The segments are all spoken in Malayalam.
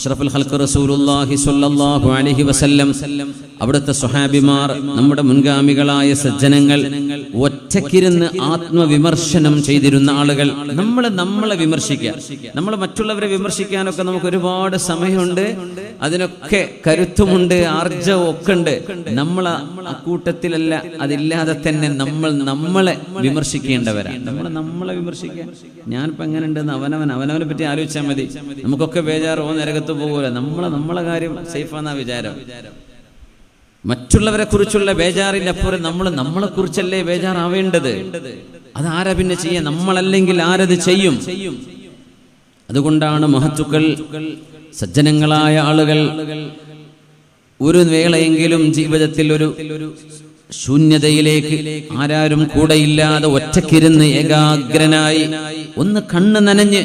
അഷ്റഫുൽ ഹൽക്ക് റസൂലുള്ളാഹി സ്വല്ലല്ലാഹു അലൈഹി വസല്ലം. അവിടുത്തെ സ്വഹാബിമാർ നമ്മുടെ മുൻഗാമികളായ സജ്ജനങ്ങൾ ഒറ്റക്കിരുന്ന് ആത്മവിമർശനം ചെയ്തിരുന്ന ആളുകൾ. നമ്മൾ നമ്മളെ വിമർശിക്കുക. നമ്മൾ മറ്റുള്ളവരെ വിമർശിക്കാനൊക്കെ നമുക്ക് ഒരുപാട് സമയമുണ്ട്. അതിനൊക്കെ കരുത്തുമുണ്ട് ആർജവും ഒക്കെ ഉണ്ട്. നമ്മൾ ആ കൂട്ടത്തിലല്ല അതില്ലാതെ തന്നെ നമ്മൾ നമ്മളെ വിമർശിക്കേണ്ടവരാണ്. നമ്മൾ നമ്മളെ വിമർശിക്കുക. ഞാനിപ്പോ എങ്ങനെ ഉണ്ടെന്ന് അവനവൻ അവനവനെ പറ്റി ആലോചിച്ചാൽ മതി. നമുക്കൊക്കെ ബേജാറോ ഓ നരകത്ത് പോകൂല. നമ്മളെ നമ്മളെ കാര്യം സേഫാന്നാ വിചാരം. മറ്റുള്ളവരെ കുറിച്ചുള്ള ബേജാറിന്റെ അപ്പുറം നമ്മൾ നമ്മളെ കുറിച്ചല്ലേ ബേജാറാവേണ്ടത്? അതാരാ പിന്നെ ചെയ്യാൻ നമ്മളല്ലെങ്കിൽ ആരത് ചെയ്യും? അതുകൊണ്ടാണ് മഹത്തുക്കൾ സജ്ജനങ്ങളായ ആളുകൾ ഒരു വേളയെങ്കിലും ജീവിതത്തിൽ ഒരു ശൂന്യതയിലേക്ക് ആരാരും കൂടെയില്ലാതെ ഒറ്റക്കിരുന്ന് ഏകാഗ്രനായി ഒന്ന് കണ്ണ് നനഞ്ഞ്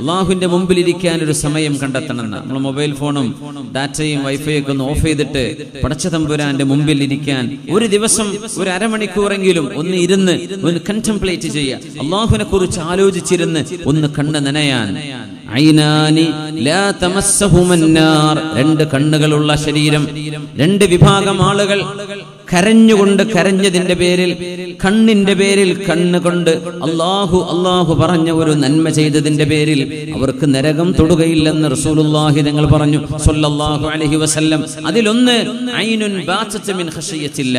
അള്ളാഹുവിന്റെ മുമ്പിൽ ഇരിക്കാൻ ഒരു സമയം കണ്ടെത്തണം നമ്മൾ മൊബൈൽ ഫോണും ഡാറ്റയും വൈഫൈ ഒക്കെ ഒന്ന് ഓഫ് ചെയ്തിട്ട് പടച്ചതമ്പുരാന്റെ മുമ്പിൽ ഇരിക്കാൻ ഒരു ദിവസം ഒരു അരമണിക്കൂറെങ്കിലും ഒന്ന് ഇരുന്ന് ഒന്ന് കൺടെംപ്ലേറ്റ് ചെയ്യുക. അള്ളാഹുവിനെ കുറിച്ച് ആലോചിച്ചിരുന്ന് ഒന്ന് കണ്ണ് നനയാൻ. രണ്ട് കണ്ണുകളുള്ള ശരീരം രണ്ട് വിഭാഗം ആളുകൾ കരഞ്ഞുകൊണ്ട് കരഞ്ഞതിന്റെ പേരിൽ കണ്ണിന്റെ പേരിൽ കണ്ണുകൊണ്ട് അള്ളാഹു അള്ളാഹു പറഞ്ഞ ഒരു നന്മ ചെയ്തതിന്റെ പേരിൽ അവർക്ക് നരകം തൊടുകയില്ലെന്ന് റസൂലുള്ളാഹി നിങ്ങൾ പറഞ്ഞു സല്ലല്ലാഹു അലൈഹി വസല്ലം. അതിലൊന്ന് ഐനുൻ ബാത്തത്ത് മിൻ ഖശിയത്തില്ല.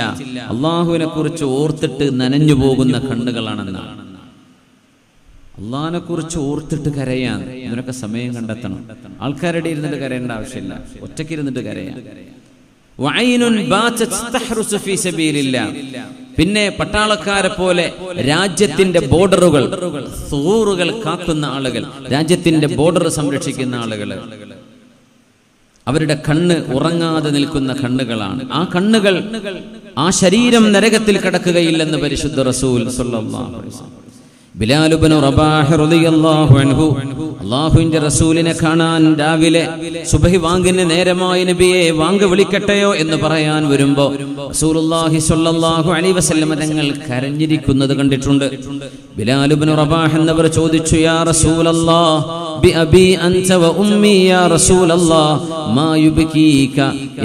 അള്ളാഹുവിനെ കുറിച്ച് ഓർത്തിട്ട് നനഞ്ഞു പോകുന്ന കണ്ണുകളാണെന്നാണ്. അള്ളാഹിനെ കുറിച്ച് ഓർത്തിട്ട് കരയാൻ ഇതിനൊക്കെ സമയം കണ്ടെത്തണം. ആൾക്കാരുടെ ഇരുന്നിട്ട് കരയേണ്ട ആവശ്യമില്ല. ഒറ്റയ്ക്ക് ഇരുന്നിട്ട് കരയാൻ പിന്നെ പട്ടാളക്കാരെ പോലെ രാജ്യത്തിന്റെ ബോർഡറുകൾ സൂറുകൾ കാക്കുന്ന ആളുകൾ രാജ്യത്തിന്റെ ബോർഡർ സംരക്ഷിക്കുന്ന ആളുകൾ അവരുടെ കണ്ണ് ഉറങ്ങാതെ നിൽക്കുന്ന കണ്ണുകളാണ്. ആ കണ്ണുകൾ ആ ശരീരം നരകത്തിൽ കിടക്കുകയില്ലെന്ന് പരിശുദ്ധ റസൂൽ സല്ലല്ലാഹു അലൈഹി വസല്ലം അൻഹു. അള്ളാഹുവിന്റെ റസൂലിനെ കാണാൻ രാവിലെ സുബഹി വാങ്കിന് നേരമായി നബിയെ വാങ്ക് വിളിക്കട്ടെയോ എന്ന് പറയാൻ വരുമ്പോ റസൂലുള്ളാഹി സ്വല്ലല്ലാഹു അലൈഹി വസല്ലം തങ്ങൾ കരഞ്ഞിരിക്കുന്നത് കണ്ടിട്ടുണ്ട്. ബിലാലുബിന് റബാഹ് എന്നവർ ചോദിച്ചു യാ റസൂലല്ലാഹ് ബിഅബി അൻത വ ഉമ്മി യാ റസൂലല്ലാഹ് മാ യുബ്കീക.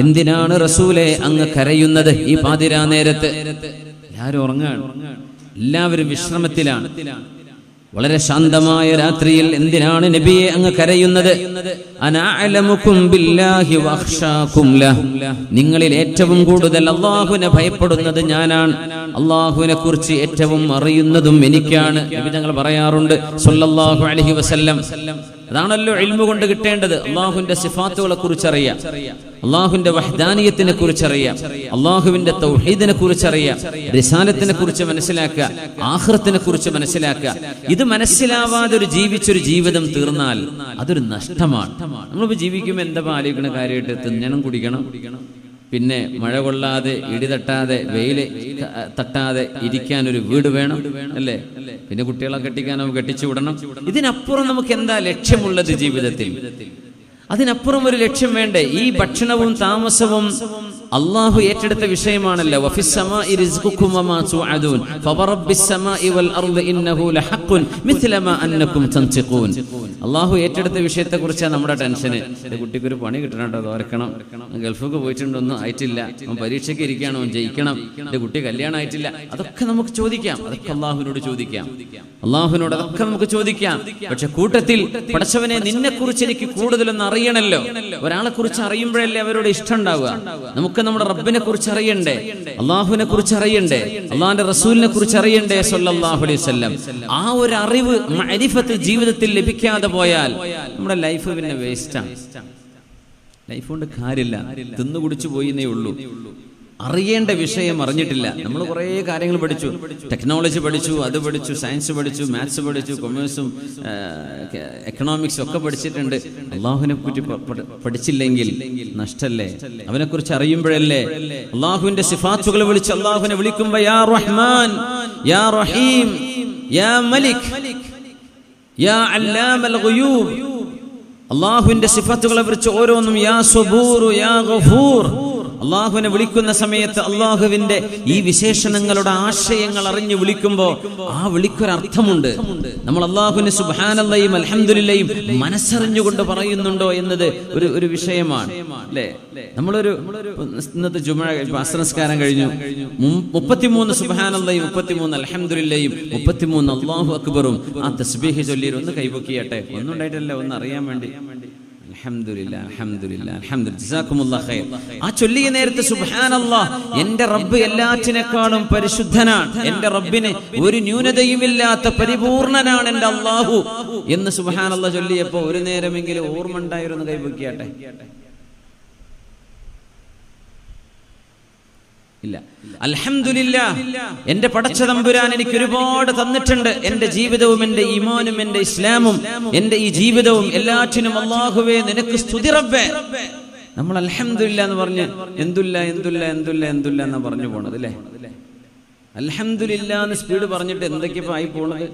എന്തിനാണ് റസൂലേ അങ്ങ് കരയുന്നത് ഈ പാതിരാ നേരത്ത്? ആരും ഉറങ്ങാണ്. എല്ലാവരും വിശ്രമത്തിലാണ്. വളരെ ശാന്തമായ രാത്രിയിൽ എന്തിനാണ് നബിയെ അങ്ങ് കരയുന്നത്. നിങ്ങളിൽ ഏറ്റവും കൂടുതൽ അള്ളാഹുവിനെ ഭയപ്പെടുന്നത് ഞാനാണ്. അള്ളാഹുവിനെ കുറിച്ച് ഏറ്റവും അറിയുന്നതും എനിക്കാണ്. നബി ഞങ്ങൾ പറയാറുണ്ട് വസല്ലം അതാണല്ലോ ഇൽമു കൊണ്ട് കിട്ടേണ്ടത്. അള്ളാഹുവിന്റെ സിഫാത്തുകളെ കുറിച്ചറിയാം. അള്ളാഹുവിന്റെ വഹദാനിയത്തിനെ കുറിച്ചറിയാം. അള്ളാഹുവിന്റെ തൗഹീദിനെ കുറിച്ചറിയാം. റിസാലത്തിനെ കുറിച്ച് മനസ്സിലാക്കുക. ആഹ്റത്തിനെ കുറിച്ച് മനസ്സിലാക്കുക. ഇത് മനസ്സിലാവാതെ ഒരു ജീവിച്ചൊരു ജീവിതം തീർന്നാൽ അതൊരു നഷ്ടമാണ്. നമ്മളിപ്പോ ജീവിക്കുമ്പോൾ എന്താ ആലോചിക്കണ കാര്യമായിട്ട്? തിന്നണം കുടിക്കണം. പിന്നെ മഴ കൊള്ളാതെ ഇടി തട്ടാതെ വെയിൽ തട്ടാതെ ഇരിക്കാൻ ഒരു വീട് വേണം അല്ലേ? പിന്നെ കുട്ടികളെ കെട്ടിക്കാൻ നമുക്ക് കെട്ടിച്ചു വിടണം. ഇതിനപ്പുറം നമുക്ക് എന്താ ലക്ഷ്യമുള്ളത് ജീവിതത്തിൽ? അതിനപ്പുറം ഒരു ലക്ഷ്യം വേണ്ടേ? ഈ ഭക്ഷണവും താമസവും അള്ളാഹു ഏറ്റെടുത്ത വിഷയമാണല്ലോ. അള്ളാഹു ഏറ്റെടുത്ത വിഷയത്തെ കുറിച്ചാണ് നമ്മുടെ ടെൻഷന്. എന്റെ കുട്ടിക്ക് ഒരു പണി കിട്ടണം കേട്ടോ തോരക്കണം ഗൾഫൊക്കെ പോയിട്ടുണ്ടൊന്നും ആയിട്ടില്ല. പരീക്ഷയ്ക്ക് ഇരിക്കണം ജയിക്കണം. എന്റെ കുട്ടി കല്യാണം ആയിട്ടില്ല. അതൊക്കെ നമുക്ക് ചോദിക്കാം. അതൊക്കെ അള്ളാഹുവിനോട് ചോദിക്കാം. അള്ളാഹുവിനോട് അതൊക്കെ നമുക്ക് ചോദിക്കാം. പക്ഷെ കൂട്ടത്തിൽ പഠിച്ചവനെ നിന്നെ കുറിച്ച് എനിക്ക് കൂടുതലൊന്നും അറിയണല്ലോ. ഒരാളെ കുറിച്ച് അറിയുമ്പോഴല്ലേ അവരോട് ഇഷ്ടം ഉണ്ടാവുക. നമുക്ക് നമ്മുടെ റബ്ബിനെ കുറിച്ച് അറിയണ്ടേ? അള്ളാഹുവിനെ കുറിച്ച് അറിയണ്ടേ? അള്ളാഹിന്റെ റസൂലിനെ കുറിച്ച് അറിയണ്ടേ? സല്ലല്ലാഹു അലൈഹി വസല്ലം. ആ ഒരു അറിവ് അരിഫത്ത് ജീവിതത്തിൽ ലഭിക്കാതെ പോയാൽ നമ്മുടെ ലൈഫ് പിന്നെ വേസ്റ്റാണ് ലൈഫ് കൊണ്ട് കാര്യമില്ല. തിന്നു കുടിച്ചു പോയിന്നേ ഉള്ളൂ. അറിയേണ്ട വിഷയം അറിഞ്ഞിട്ടില്ല. നമ്മൾ കുറേ കാര്യങ്ങൾ പഠിച്ചു. ടെക്നോളജി പഠിച്ചു അത് പഠിച്ചു സയൻസ് പഠിച്ചു മാത്സ് പഠിച്ചു കൊമേഴ്സും എക്കണോമിക്സും ഒക്കെ പഠിച്ചിട്ടുണ്ട്. അള്ളാഹുവിനെ പ- പഠിച്ചില്ലെങ്കിൽ നഷ്ടല്ലേ? അവനെ കുറിച്ച് അറിയുമ്പോഴല്ലേ? അള്ളാഹുവിന്റെ സിഫാത്തുകൾ വിളിച്ച് അള്ളാഹുവിനെ വിളിക്കുമ്പോൾ യാ റഹ്മാൻ യാ റഹീം യാ യാ അല്ലാമൽ അള്ളാഹുവിന്റെ സിഫത്തുകളെ കുറിച്ച് ഓരോന്നും യാ യാ അള്ളാഹുവിനെ വിളിക്കുന്ന സമയത്ത് അള്ളാഹുവിന്റെ ഈ വിശേഷണങ്ങളുടെ ആശയങ്ങൾ അറിഞ്ഞു വിളിക്കുമ്പോൾ ആ വിളിക്കൊരർത്ഥമുണ്ട്. നമ്മൾ അള്ളാഹുവിന് സുബാനല്ലയും അലഹമുല്ലയും മനസ്സറിഞ്ഞുകൊണ്ട് പറയുന്നുണ്ടോ എന്നത് ഒരു ഒരു വിഷയമാണ്. അല്ലേ? നമ്മളൊരു ഇന്നത്തെ ജുമ അസ്രസ്കാരം കഴിഞ്ഞു. മുപ്പത്തിമൂന്ന് സുബാനല്ലയും മുപ്പത്തിമൂന്ന് അലഹമുല്ലയും മുപ്പത്തിമൂന്ന് അള്ളാഹു അക്ബറും ആ തസ്ബീഹ് ചൊല്ലിയിൽ ഒന്ന് കൈപൊക്കിയട്ടെ. ഒന്നുണ്ടായിട്ടല്ല ഒന്ന് അറിയാൻ വേണ്ടി. ആ ചൊല്ലിയ നേരത്തെ സുബ്ഹാനല്ലാ എന്റെ റബ്ബ് എല്ലാറ്റിനേക്കാളും പരിശുദ്ധനാണ്. എന്റെ റബ്ബിന് ഒരു ന്യൂനതയുമില്ലാത്ത പരിപൂർണനാണ് എന്റെ അള്ളാഹു എന്ന് സുബ്ഹാനല്ലാ ചൊല്ലിയപ്പോ ഒരു നേരമെങ്കിലും ഓർമ്മ ഉണ്ടായിരുന്നു കൈപൊക്കിയാട്ടെ ഇല്ല. അലഹമില്ല എന്റെ പടച്ച തമ്പുരാൻ എനിക്ക് ഒരുപാട് തന്നിട്ടുണ്ട്. എന്റെ ജീവിതവും എന്റെ ഇമാനും എന്റെ ഇസ്ലാമും എന്റെ ഈ ജീവിതവും എല്ലാറ്റിനും അള്ളാഹുവേ നിനക്ക് സ്തുതി റബ്ബേ. നമ്മൾ അലഹമില്ല എന്ന് പറഞ്ഞ് എന്തുല്ല എന്തുല്ല എന്തുല്ല എന്തുല്ല എന്ന് പറഞ്ഞു പോണത് അല്ലേ? അലഹമില്ല എന്ന് സ്പീഡ് പറഞ്ഞിട്ട് എന്തൊക്കെയാ ആയി പോണത്?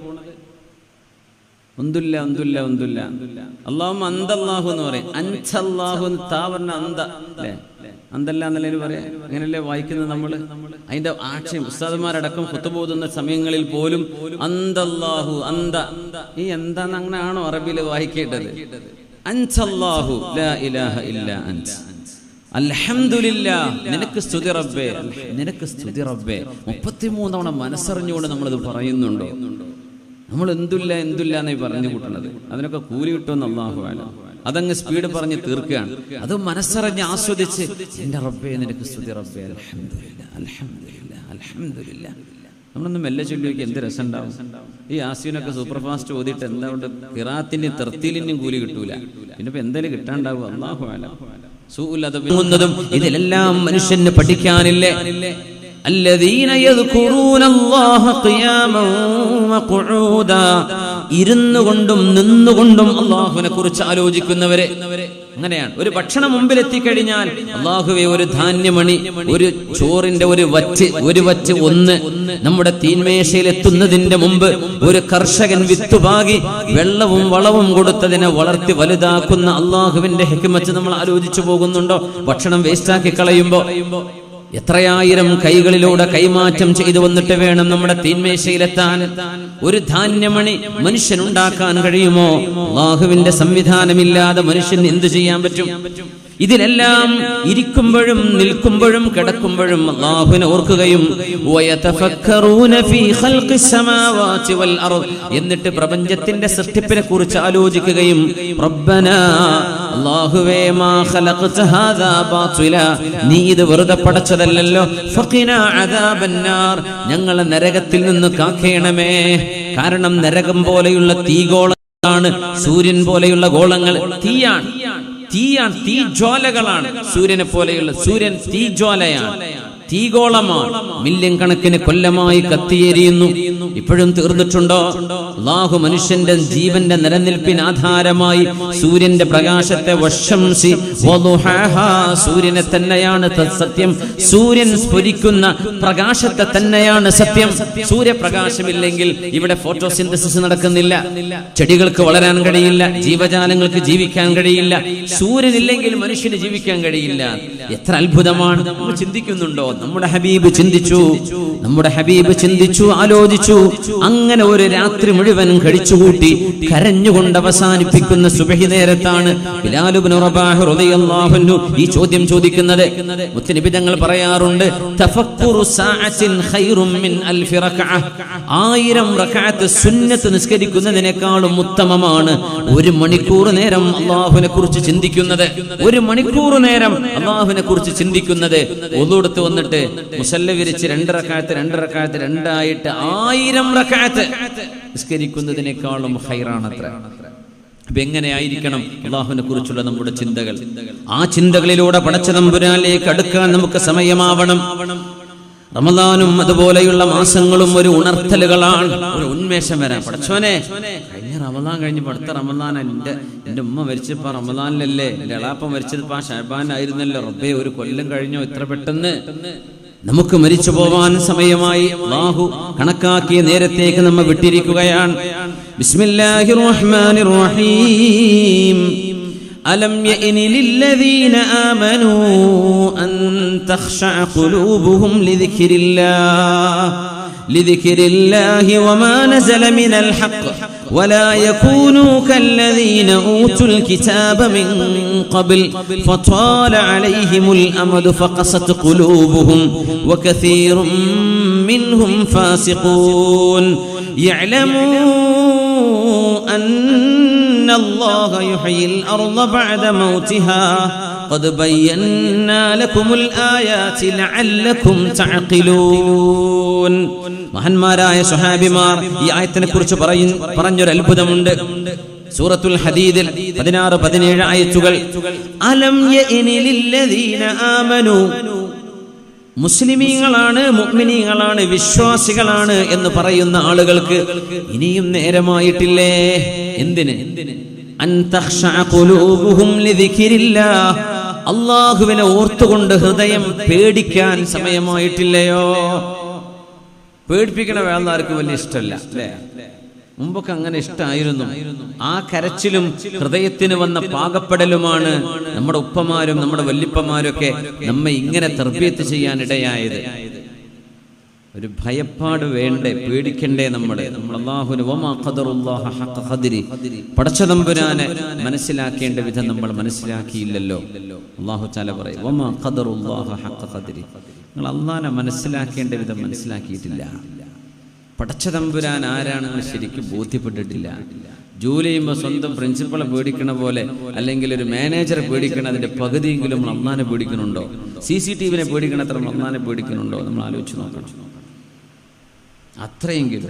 ഒന്നുല്ല ഒന്നുല്ല ഒന്നുല്ല അള്ളാഹു അന്തല്ലാഹു എന്ന് പറയും. അൻസല്ലാഹു എന്ന് അന്ത. അല്ലേ? അന്തല്ല എന്നല്ലേ പറയാം? അങ്ങനല്ലേ വായിക്കുന്നത് നമ്മൾ അതിന്റെ ആക്ഷയം ഉസ്താദന്മാരടക്കം കുത്തുപോകുന്ന സമയങ്ങളിൽ പോലും അന്തല്ലാഹു അന്ത. ഈ എന്താന്ന് അങ്ങനെയാണോ അറബിയിൽ വായിക്കേണ്ടത്? ലാ ഇലാഹ ഇല്ല നിനക്ക് സ്തുതി റബ്ബേ. നിനക്ക് സ്തുതി റബ്ബേ. മുപ്പത്തിമൂന്ന് തവണ മനസ്സറിഞ്ഞുകൊണ്ട് നമ്മളത് പറയുന്നുണ്ടോ? നമ്മൾ എന്തുല്ല എന്തില്ല എന്നായി പറഞ്ഞു കൂട്ടുന്നത് അതിനൊക്കെ കൂലി കിട്ടുമെന്ന് അള്ളാഹു ആല അതങ്ങ് സ്പീഡ് പറഞ്ഞ് തീർക്കുകയാണ് അത് മനസ്സറിഞ്ഞ് ആസ്വദിച്ച് എന്റെ റബ്ബേ നിനക്ക് സ്തുതി റബ്ബേ അൽഹംദുലില്ലാ അൽഹംദുലില്ലാ അൽഹംദുലില്ലാ നമ്മളൊന്ന് മെല്ലെ ചൊല്ലി നോക്കി എന്ത് രസം ഉണ്ടാവും ഈ ആസ്യൂനൊക്കെ സൂപ്പർ ഫാസ്റ്റ് ഓതിയിട്ട് എന്താ കൊണ്ട് കിറാത്തിന്റെയും തെർത്തിലിന്റെയും കൂലി കിട്ടൂല പിന്നെ ഇപ്പൊ എന്തായാലും കിട്ടാണ്ടാവും അള്ളാഹു ആല സൂല്ലാതും ഇതിലെല്ലാം മനുഷ്യന് പഠിക്കാനില്ലേ الذين يذكرون الله قياما وقعودا ഇരുന്നു കൊണ്ടും നിന്നുകൊണ്ടും അള്ളാഹുവിനെ കുറിച്ച് ആലോചിക്കുന്നവരെ അങ്ങനെയാണ്. ഒരു ഭക്ഷണം മുമ്പിൽ എത്തിക്കഴിഞ്ഞാൽ അള്ളാഹുവെ ഒരു ധാന്യമണി ഒരു ചോറിന്റെ ഒരു വറ്റ് ഒരു വച്ച് ഒന്ന് നമ്മുടെ തീന്മേശയിൽ എത്തുന്നതിന്റെ മുമ്പ് ഒരു കർഷകൻ വിത്തുപാകി വെള്ളവും വളവും കൊടുത്തതിനെ വളർത്തി വലുതാക്കുന്ന അള്ളാഹുവിന്റെ ഹെക്കുമച്ച് നമ്മൾ ആലോചിച്ചു പോകുന്നുണ്ടോ? ഭക്ഷണം വേസ്റ്റാക്കി കളയുമ്പോ എത്രയായിരം കൈകളിലൂടെ കൈമാറ്റം ചെയ്തു വന്നിട്ട് വേണം നമ്മുടെ തീന്മേശയിലെത്താൻ? ഒരു ധാന്യമണി മനുഷ്യൻ ഉണ്ടാക്കാൻ കഴിയുമോ? ബാഹുവിന്റെ സംവിധാനമില്ലാതെ മനുഷ്യൻ എന്തു ചെയ്യാൻ പറ്റും? ഇതിലെല്ലാം ഇരിക്കുമ്പോഴും നിൽക്കുമ്പോഴും കിടക്കുമ്പോഴും അള്ളാഹുവിനെ ഓർക്കുകയും എന്നിട്ട് പ്രപഞ്ചത്തിന്റെ സൃഷ്ടിപ്പിനെ കുറിച്ച് ആലോചിക്കുകയും നീ ഇത് വെറുതെ പടച്ചതല്ലോ ഞങ്ങളെ നരകത്തിൽ നിന്ന് കാക്കേണമേ. കാരണം നരകം പോലെയുള്ള തീഗോളങ്ങളാണ് സൂര്യൻ പോലെയുള്ള ഗോളങ്ങൾ തീയാണ്. തീയാണ് തീജ്വാലകളാണ്. സൂര്യനെ പോലെയുള്ള സൂര്യൻ തീ ജ്വാലയാണ് തീഗോളമാണ് മില്യൺ കണക്കിന് കൊല്ലമായി കത്തിയേരിയുന്നു. ഇപ്പോഴും തീർന്നിട്ടുണ്ടോ? അള്ളാഹു മനുഷ്യന്റെ ജീവന്റെ നിലനിൽപ്പിന് ആധാരമായി സൂര്യന്റെ പ്രകാശത്തെ വശംസി. സൂര്യനെ തന്നെയാണ് സത്യം. സൂര്യൻ സ്ഫുരിക്കുന്ന പ്രകാശത്തെ തന്നെയാണ് സത്യം. സൂര്യപ്രകാശമില്ലെങ്കിൽ ഇവിടെ ഫോട്ടോസിന്തസിസ് നടക്കുന്നില്ല. ചെടികൾക്ക് വളരാൻ കഴിയില്ല. ജീവജാലങ്ങൾക്ക് ജീവിക്കാൻ കഴിയില്ല. സൂര്യനില്ലെങ്കിൽ മനുഷ്യന് ജീവിക്കാൻ കഴിയില്ല. എത്ര അത്ഭുതമാണ്. നമ്മൾ ചിന്തിക്കുന്നുണ്ടോ നമ്മുടെ ഹബീബ് ചിന്തിച്ചു നമ്മുടെ ഹബീബ് ചിന്തിച്ചു ആലോചിച്ചു. അങ്ങനെ ഒരു രാത്രി മുഴുവൻ കഴിച്ചുകൂട്ടി കരഞ്ഞുകൊണ്ട് അവസാനിപ്പിക്കുന്ന സുബഹി നേരത്താണ് ഈ ചോദ്യം ചോദിക്കുന്നത്. മുത്തനബി തങ്ങൾ പറയാറുണ്ട് ആയിരം സുന്നത്ത് നിസ്കരിക്കുന്നതിനേക്കാളും ഉത്തമമാണ് ഒരു മണിക്കൂർ നേരം അള്ളാഹുവിനെ കുറിച്ച് ചിന്തിക്കുന്നത്. ഒരു മണിക്കൂർ നേരം അള്ളാഹുവിനെ കുറിച്ച് ചിന്തിക്കുന്നത്. ഒന്നുകൊടുത്ത് വന്നിട്ട് മുസല്ല വിരിച്ച് രണ്ട് റക്കായത്ത് രണ്ട് റക്കായത്ത് രണ്ടായിട്ട് ആയിരം റക്കായത്ത് നിസ്കരിക്കുന്നതിനേക്കാളും ഹൈറാണത്ര. അപ്പൊ എങ്ങനെയായിരിക്കണം അള്ളാഹുവിനെ കുറിച്ചുള്ള നമ്മുടെ ചിന്തകൾ? ആ ചിന്തകളിലൂടെ പടച്ച നമ്പുരാലേക്ക് അടുക്കാൻ നമുക്ക് സമയമാവണം. റമദാനും അതുപോലെയുള്ള മാസങ്ങളും ഒരു ഉണർത്തലുകളാണ്. ഒരു ഉന്മേഷം വരാൻ. പഠിച്ചോനെ കഴിഞ്ഞ റമദാൻ കഴിഞ്ഞ് പഠിത്ത റമദാൻ എന്റെ എന്റെ ഉമ്മ മരിച്ചപ്പോ റമദാനിലല്ലേ എന്റെ എളാപ്പ മരിച്ചത് ആ ഷാബാൻ ആയിരുന്നല്ലോ റബ്ബേ ഒരു കൊല്ലം കഴിഞ്ഞോ ഇത്ര പെട്ടെന്ന്? നമുക്ക് മരിച്ചു പോവാൻ സമയമായി. ബാഹു കണക്കാക്കിയ നേരത്തേക്ക് നമ്മ വിട്ടിരിക്കുകയാണ്. ബിസ്മില്ലാഹിർ റഹ്മാനിർ റഹീം. ألم يئن للذين آمنوا أن تخشع قلوبهم لذكر الله لذكر الله وما نزل من الحق ولا يكونوا كالذين أوتوا الكتاب من قبل فطال عليهم الأمد فقست قلوبهم وكثير منهم فاسقون. يعلموا أن الله يحيي الأرض بعد موتها قد بينا لكم الآيات لعلكم تعقلون മഹാന്മാരായ സ്വഹാബിമാർ ഈ ആയത്തിനെ കുറിച്ച് പറയും പറഞ്ഞൊരു അത്ഭുതമുണ്ട് സൂറത്തുൽ ഹദീദിൽ പതിനാറ് പതിനേഴ് ആയത്തുകൾ അലം യഇനിലില്ലദീന ആമനു മുസ്ലിമീങ്ങളാണ് മുഗ്മിനീങ്ങളാണ് വിശ്വാസികളാണ് എന്ന് പറയുന്ന ആളുകൾക്ക് ഇനിയും നേരമായിട്ടില്ലേ? എന്തിന്? അള്ളാഹുവിനെ ഓർത്തുകൊണ്ട് ഹൃദയം പേടിക്കാൻ സമയമായിട്ടില്ലയോ? പേടിപ്പിക്കണ വേണ്ട ആർക്കും വലിയ ഇഷ്ടമല്ല അല്ലേ? മുമ്പൊക്കെ അങ്ങനെ ഇഷ്ടമായിരുന്നു ആ കരച്ചിലും ഹൃദയത്തിന് വന്ന പാകപ്പെടലുമാണ് നമ്മുടെ ഉപ്പമാരും നമ്മുടെ വല്ലിപ്പമാരും ഒക്കെ നമ്മെ ഇങ്ങനെ തർബീത്ത് ചെയ്യാൻ ഇടയായത് ഒരു ഭയപ്പാട് വേണ്ടേ പേടിക്കണ്ടേ ഹഖ ഖദ്രി. പടച്ചതമ്പുരാനെ മനസ്സിലാക്കേണ്ട വിധം നമ്മൾ മനസ്സിലാക്കിയില്ലല്ലോ. അള്ളാഹു ചാല പറയും നിങ്ങൾ അള്ളാഹനെ മനസ്സിലാക്കേണ്ട വിധം മനസ്സിലാക്കിയിട്ടില്ല. പടച്ചതമ്പുരാൻ ആരാണെന്ന് ശരിക്കും ബോധ്യപ്പെട്ടിട്ടില്ല. ജോലി ചെയ്യുമ്പോൾ സ്വന്തം പ്രിൻസിപ്പളെ പേടിക്കണ പോലെ അല്ലെങ്കിൽ ഒരു മാനേജറെ പേടിക്കണ അതിന്റെ പകുതിയെങ്കിലും നമ്മൾ പേടിക്കുന്നുണ്ടോ സി സി ടി വിനെ പേടിക്കണത്ര നമ്മൾ നന്നാനെ പേടിക്കണുണ്ടോ? നമ്മൾ ആലോചിച്ച് നോക്കണം. അത്രയെങ്കിലും.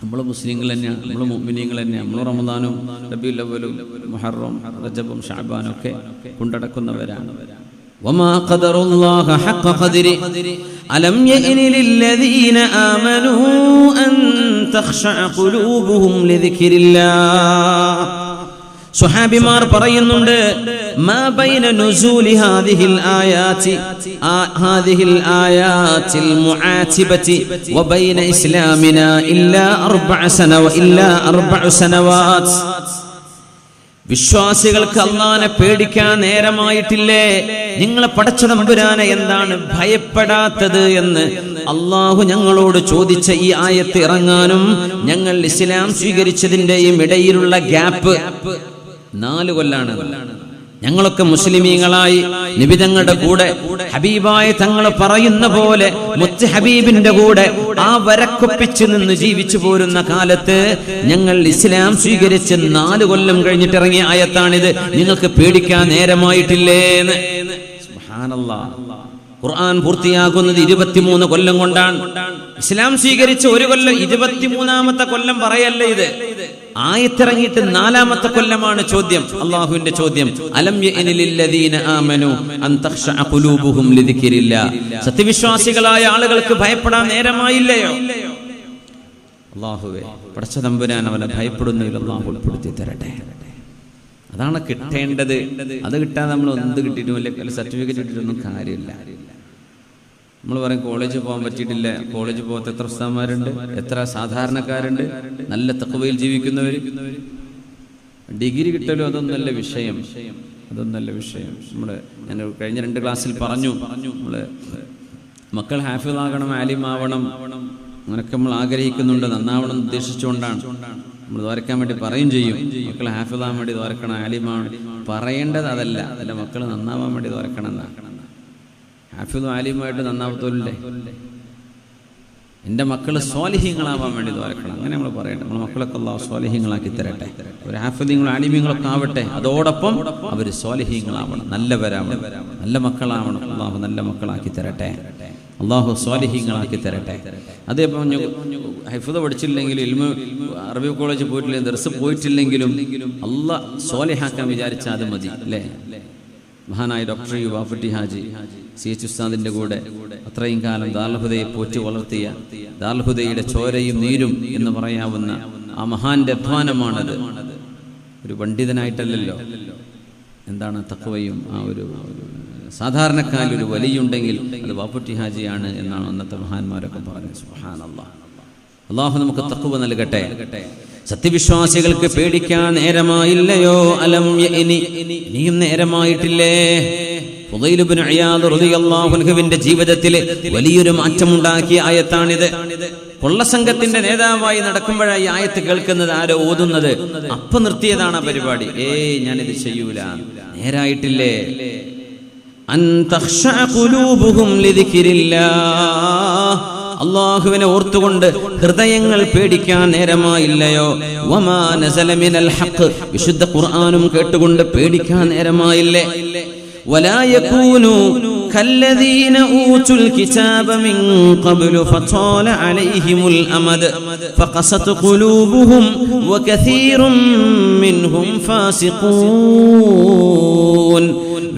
നമ്മൾ മുസ്ലിങ്ങൾ തന്നെയാണ് നമ്മൾ മുഅ്മിനീങ്ങൾ തന്നെയാണ് നമ്മൾ റമദാനും റബീഉൽ അവ്വലും മുഹറം റജബും ഷാബാനും ഒക്കെ കൊണ്ടടക്കുന്നവരാണ് وما قدر الله حق قدره ألم يئن للذين آمنوا أن تخشع قلوبهم لذكر الله സുഹാബിമാർ പറയുന്നുണ്ട് മാ ബൈന നുസൂലി ഹാദിഹിൽ ആയാതി ആ- ഹാദിഹിൽ ആയാതിൽ മുആതിബതി വബൈന ഇസ്ലാമിനാ ഇല്ലാ അർബഅ സനവ ഇല്ലാ അർബഅ സനവാത് വിശ്വാസികൾക്ക് അള്ളാനെ പേടിക്കാൻ നേരമായിട്ടില്ലേ? നിങ്ങളെ പടച്ചതമ്പുരാനെ എന്താണ് ഭയപ്പെടാത്തത് എന്ന് അള്ളാഹു ഞങ്ങളോട് ചോദിച്ച ഈ ആയത്ത് ഇറങ്ങാനും ഞങ്ങൾ ഇസ്ലാം സ്വീകരിച്ചതിന്റെയും ഇടയിലുള്ള ഗ്യാപ്പ് നാല് കൊല്ലാണ്. ഞങ്ങളൊക്കെ മുസ്ലിമീങ്ങളായി നിബിതങ്ങളുടെ കൂടെ ഹബീബായ തങ്ങൾ പറയുന്ന പോലെ മുത്ത് ഹബീബിന്റെ കൂടെ ആ വരക്കൊപ്പിച്ച് നിന്ന് ജീവിച്ചു പോരുന്ന കാലത്ത് ഞങ്ങൾ ഇസ്ലാം സ്വീകരിച്ച് നാല് കൊല്ലം കഴിഞ്ഞിട്ടിറങ്ങിയ ആയത്താണിത്. നിങ്ങൾക്ക് പേടിക്കാൻ നേരമായിട്ടില്ലേ. ഖുർആൻ പൂർത്തിയാകുന്നത് ഇരുപത്തിമൂന്ന് കൊല്ലം കൊണ്ടാണ്. ഇസ്ലാം സ്വീകരിച്ച ഒരു കൊല്ലം ഇരുപത്തിമൂന്നാമത്തെ കൊല്ലം പറയല്ലേ ഇത്. ആയത്തിറങ്ങിയിട്ട് നാലാമത്തെ കൊല്ലമാണ് ചോദ്യം. അള്ളാഹുവിന്റെ ചോദ്യം. അലം ആമനു സത്യവിശ്വാസികളായ ആളുകൾക്ക് ഭയപ്പെടാൻ നേരമായില്ലയോ? അള്ളാഹുവേ പടച്ച തമ്പുരാൻ അവനെ ഭയപ്പെടുന്നതിൽ അള്ളാഹു ഉൾപ്പെടുത്തി തരട്ടെ. അതാണ് കിട്ടേണ്ടത്. അത് കിട്ടാതെ നമ്മൾ എന്ത് കിട്ടിയിട്ടും അല്ലെങ്കിൽ സർട്ടിഫിക്കറ്റ് കിട്ടിയിട്ടൊന്നും കാര്യമില്ല. നമ്മൾ പറയും കോളേജിൽ പോകാൻ പറ്റിയിട്ടില്ല. കോളേജ് പോകാത്ത എത്ര ഉസ്താന്മാരുണ്ട് എത്ര സാധാരണക്കാരുണ്ട്? നല്ല തക്കവയിൽ ജീവിക്കുന്നവർ ഡിഗ്രി കിട്ടലോ അതൊന്നല്ല വിഷയം. അതൊന്നല്ല വിഷയം. നമ്മൾ ഞാൻ കഴിഞ്ഞ രണ്ട് ക്ലാസ്സിൽ പറഞ്ഞു. നമ്മൾ മക്കൾ ഹാഫിളാകണം ആലിമാവണം. അങ്ങനൊക്കെ നമ്മൾ ആഗ്രഹിക്കുന്നുണ്ട്. നന്നാവണം ഉദ്ദേശിച്ചുകൊണ്ടാണ്. നമ്മൾ ദ്വാരക്കാൻ വേണ്ടി പറയും ചെയ്യും. മക്കളെ ഹാഫിളാൻ വേണ്ടി ദ്വാരക്കണം ആലിമാണ് പറയേണ്ടത് അതല്ല. അതിന്റെ മക്കൾ നന്നാവാൻ വേണ്ടി ദ്വാരക്കണം എന്നാണ് ഹാഫിദും ആലിമായിട്ട് നന്നാവത്തോലല്ലേ എന്റെ മക്കൾ സ്വാലിഹ്യങ്ങളാവാൻ വേണ്ടി ദ്വാരക്കണം. അങ്ങനെ നമ്മൾ പറയട്ടെ. നമ്മൾ മക്കളൊക്കെ അള്ളാഹു സ്വാലിഹ്യങ്ങളാക്കി തരട്ടെ. ഒരു ഹാഫിദ്യങ്ങളും ആലിമ്യങ്ങളൊക്കെ ആവട്ടെ. അതോടൊപ്പം അവർ സ്വാലിഹ്യങ്ങളാവണം. നല്ലവരാവണം. നല്ല മക്കളാവണം. നല്ല മക്കളാക്കി തരട്ടെ. അള്ളാഹു സ്വാലിഹീങ്ങളാക്കി തരട്ടെ. അതേപോലെ ഹൈഫുദ പഠിച്ചില്ലെങ്കിലും ഇൽമ അറബി കോളേജ് പോയിട്ടില്ലെങ്കിൽ ദർസ് പോയിട്ടില്ലെങ്കിലും അള്ളാഹ് സ്വാലിഹാക്കാൻ വിചാരിച്ചാൽ മതി അല്ലേ? മഹാനായ ഡോക്ടർ യു വാഫുട്ടി ഹാജി സി എച്ച് ഉസ്താദിന്റെ കൂടെ അത്രയും കാലം ദാൽഹുദയെ പോറ്റി വളർത്തിയ ദാൽഹുദയുടെ ചോരയും നീരും എന്ന് പറയാവുന്ന ആ മഹാന്റെ അധ്വാനമാണത്. ഒരു പണ്ഡിതനായിട്ടല്ലല്ലോ. എന്താണ് തക്കവയും ആ ഒരു സാധാരണക്കാരിൽ ഒരു വലിയുണ്ടെങ്കിൽ അത് വാപ്പുട്ടി ഹാജിയാണ് എന്നാണ് അന്നത്തെ മഹാന്മാരൊക്കെ പറഞ്ഞത്. സുബ്ഹാനല്ലാഹ് അള്ളാഹു നമുക്ക് തക്കുവ നൽകട്ടെ. സത്യവിശ്വാസികൾക്ക് പേടിക്കാൻ നേരമായില്ലയോ? അലം ഇനി ഇനിയും നേരമായിട്ടില്ലേ? അൻഹുവിന്റെ ജീവിതത്തിൽ വലിയൊരു മാറ്റമുണ്ടാക്കിയ ആയത്താണിത്. കൊള്ളസംഘത്തിന്റെ നേതാവായി നടക്കുമ്പോഴായി ആയത്ത് കേൾക്കുന്നത് ആരോ ഓതുന്നത്. അപ്പൊ നിർത്തിയതാണ് ആ പരിപാടി. ഏയ് ഞാനിത് ചെയ്യൂല. നേരായിട്ടില്ലേ? അള്ളാഹുവിനെ ഓർത്തുകൊണ്ട് ഹൃദയങ്ങൾ പേടിക്കാൻ നേരമായില്ലയോ വമാ നസല മിനൽ ഹഖ് വിശുദ്ധ ഖുർആനും കേട്ടുകൊണ്ട് പേടിക്കാൻ നേരമായില്ലേ ولا يكونوا كالذين أوتوا الكتاب من قبل فطال عليهم الأمد فقست قلوبهم وكثير منهم فاسقون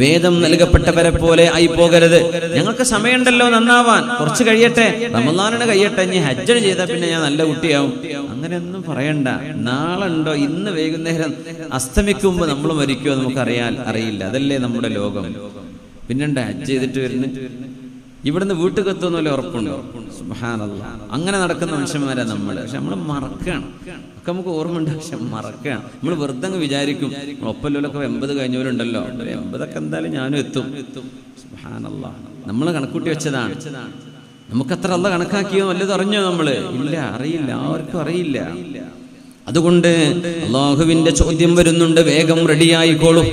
വേദം നൽകപ്പെട്ടവരെ പോലെ ആയി പോകരുത് ഞങ്ങൾക്ക് സമയമുണ്ടല്ലോ നന്നാവാൻ. കുറച്ച് കഴിയട്ടെ. റമദാനിന് കഴിയട്ടെ. ഇനി ഹജ്ജന് ചെയ്താൽ പിന്നെ ഞാൻ നല്ല കുട്ടിയാവും. അങ്ങനെയൊന്നും പറയണ്ട. നാളെ ഉണ്ടോ ഇന്ന് വൈകുന്നേരം അസ്തമിക്കുമ്പോൾ നമ്മൾ മരിക്കുമോ നമുക്ക് അറിയാൻ അറിയില്ല. അതല്ലേ നമ്മുടെ ലോകം. പിന്നെണ്ട ഹജ്ജ് ചെയ്തിട്ട് വരുന്നു ഇവിടുന്ന് വീട്ടിൽ എത്തുന്നല്ലേ ഉറപ്പുണ്ടോ? സുബ്ഹാനല്ലാ. അങ്ങനെ നടക്കുന്ന മനുഷ്യന്മാരാ നമ്മൾ പക്ഷെ നമ്മൾ മറക്കണം. ഒക്കെ നമുക്ക് ഓർമ്മ ഉണ്ട് പക്ഷെ മറക്കണം. നമ്മൾ വെറുതെ വിചാരിക്കും. ഒപ്പല്ലോലൊക്കെ എൺപത് കഴിഞ്ഞവരുണ്ടല്ലോ. എൺപതൊക്കെ എന്തായാലും ഞാനും എത്തും. സുബ്ഹാനല്ലാ. നമ്മൾ കണക്കൂട്ടി വെച്ചതാണ്. നമുക്കത്ര അല്ല കണക്കാക്കിയോ? വല്ലതും അറിഞ്ഞോ നമ്മൾ? ഇല്ല അറിയില്ല. ആർക്കും അറിയില്ല. അതുകൊണ്ട് അള്ളാഹുവിന്റെ ചോദ്യം വരുന്നുണ്ട് വേഗം റെഡിയായിക്കോളും.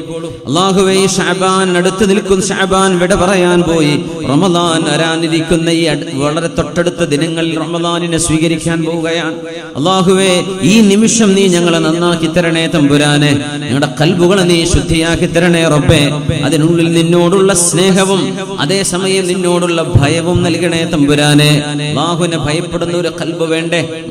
അള്ളാഹുവെ ഷാബാൻ അടുത്ത് നിൽക്കും ഷാബാൻ വിട പറയാൻ പോയി. റമദാൻ വരാനിരിക്കുന്ന ഈ വളരെ തൊട്ടടുത്ത ദിനങ്ങളിൽ റമദാനിനെ സ്വീകരിക്കാൻ പോവുകയാണ്. അള്ളാഹുവെ ഈ നിമിഷം നീ ഞങ്ങളെ നന്നാക്കി തരണേ തമ്പുരാനെ. ഞങ്ങളുടെ കൽബുകളെ നീ ശുദ്ധിയാക്കി തരണേ റബ്ബേ. അതിനുള്ളിൽ നിന്നോടുള്ള സ്നേഹവും അതേസമയം നിന്നോടുള്ള ഭയവും നൽകണേ തമ്പുരാനെ. അള്ളാഹുവിനെ ഭയപ്പെടുന്ന ഒരു കൽബ് വേണ്ടേ?